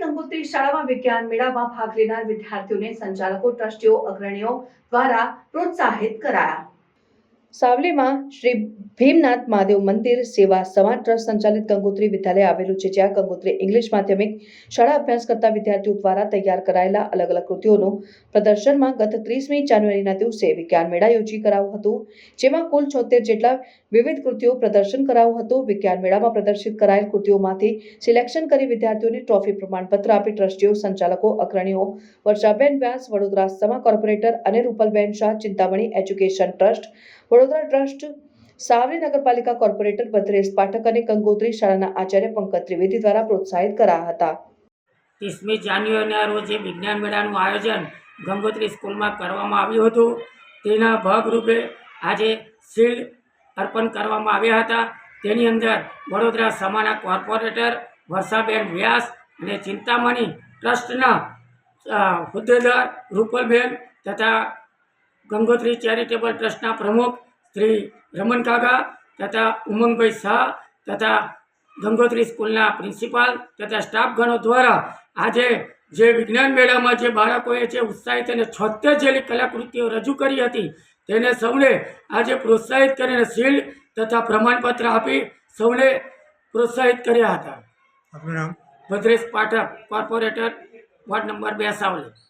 ગંગોત્રી શાળામાં વિજ્ઞાન મેળામાં ભાગ લેનાર વિદ્યાર્થીઓને સંચાલકો ટ્રસ્ટીઓ અગ્રણીઓ દ્વારા પ્રોત્સાહિત કરાયા. સાવલીમાં શ્રી ભીમનાથ મહાદેવ મંદિર સેવા સમાજ ટ્રસ્ટ સંચાલિત ગંગોત્રી વિદ્યાલય આવેલું છે, જ્યાં ગંગોત્રી ઇંગ્લિશ માધ્યમિક શાળા અભ્યાસ કરતા વિદ્યાર્થીઓ દ્વારા તૈયાર કરાયેલા અલગ અલગ કૃતિઓનું પ્રદર્શનમાં ગત ત્રીસમી જાન્યુઆરીના દિવસે વિજ્ઞાન મેળા યોજી કરાયું હતું, જેમાં કુલ છોતેર જેટલા વિવિધ કૃતિઓ પ્રદર્શન કરાયું હતું. વિજ્ઞાન મેળામાં પ્રદર્શિત કરાયેલ કૃતિઓમાંથી સિલેક્શન કરી વિદ્યાર્થીઓને ટ્રોફી પ્રમાણપત્ર આપી ટ્રસ્ટીઓ, સંચાલકો, અગ્રણીઓ, વર્ષાબેન વ્યાસ, વડોદરા સમા કોર્પોરેટર અને Rupalben Shah, Chintamani education trust Vadodara trust Savli નગરપાલિકા કોર્પોરેટર ભદ્રેશ પાઠક અને ગંગોત્રી શાળાના આચાર્ય પંકજ ત્રિવેદી દ્વારા પ્રોત્સાહિત કરાયા હતા. ત્રીસમી જાન્યુઆરીના રોજે વિજ્ઞાન મેળાનું આયોજન ગંગોત્રી સ્કૂલમાં કરવામાં આવ્યું હતું. તેના ભાગરૂપે આજે શિલ્ડ અર્પણ કરવામાં આવ્યા હતા. તેની અંદર વડોદરા સમાના કોર્પોરેટર વર્ષાબેન વ્યાસ અને ચિંતામણી ટ્રસ્ટના હોદ્દેદાર રૂપલબેન તથા ગંગોત્રી ચેરિટેબલ ટ્રસ્ટના પ્રમુખ શ્રી રમણ કાકા તથા ઉમંગભાઈ શાહ તથા ગંગોત્રી સ્કૂલના પ્રિન્સિપાલ તથા સ્ટાફગણો દ્વારા આજે જે વિજ્ઞાન મેળામાં જે બાળકોએ જે ઉત્સાહિત અને છોતેર જેટલી કલાકૃતિઓ રજૂ કરી હતી તેને સૌને આજે પ્રોત્સાહિત કરીને શિલ્ડ તથા પ્રમાણપત્ર આપી સૌને પ્રોત્સાહિત કર્યા હતા. Bhadresh Pathak corporator ward number બે સાવલી